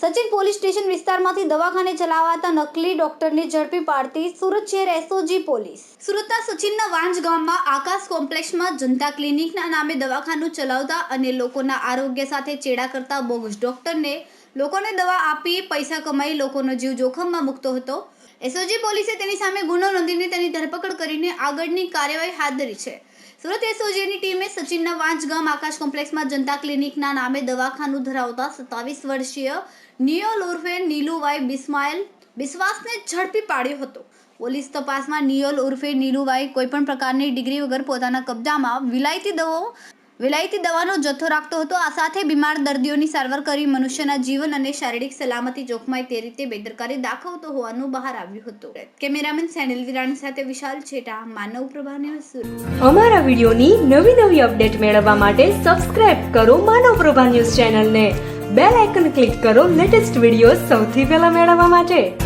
Sachin police station વિસ્તારમાંથી દવાખાને ચલાવાતા નકલી ડોક્ટરને ઝડપી પાડતી સુરત શહેર એસઓજી પોલીસ. સુરતના સચિનના વાંજ ગામમાં આકાશ કોમ્પ્લેક્ષમાં જનતા ક્લિનિકના નામે દવાખાનું ચલાવતા અને લોકોના આરોગ્ય સાથે ચેડા કરતા બોગસ ડોક્ટરને લોકોને દવા આપી, પૈસા કમાઈ લોકોનો જીવ જોખમમાં મૂકતો હતો. એસઓજી પોલીસે તેની સામે ગુનો નોંધીને તેની ધરપકડ કરીને આગળની કાર્યવાહી હાથ ધરી છે. સુરત એસઓજીની ટીમે સચિનના વાંચગામ આકાશ કોમ્પ્લેક્સમાં જનતા ક્લિનિકના નામે દવાખાનું ધરાવતા સત્તાવીસ વર્ષીય નિયોલ ઉર્ફે નીલુભાઈ બિસ્માઇલ બિસ્વાસને ઝડપી પાડ્યો હતો. પોલીસ તપાસમાં નિયોલ ઉર્ફે નીલુભાઈ કોઈપણ પ્રકારની ડિગ્રી વગર પોતાના કબજામાં વિલાયતી દવાઓ વિલાયતી દવાનો જથ્થો રાખતો હતો. આ સાથે બીમાર દર્દીઓની સારવાર કરી મનુષ્યના જીવન અને શારીરિક સલામતી જોખમાય તે રીતે બેદરકારી દાખવતો હોવાનું બહાર આવ્યું હતું. કેમેરામેન સેનિલ વિરાણી સાથે વિશાલ છેટા, માનવ પ્રભા ન્યૂઝ. અમારા વિડીયોની નવી નવી અપડેટ મેળવવા માટે સબસ્ક્રાઇબ કરો માનવ પ્રભા ન્યૂઝ ચેનલને. બેલ આઇકન ક્લિક કરો લેટેસ્ટ વીડિયો સૌથી પહેલા મેળવવા માટે.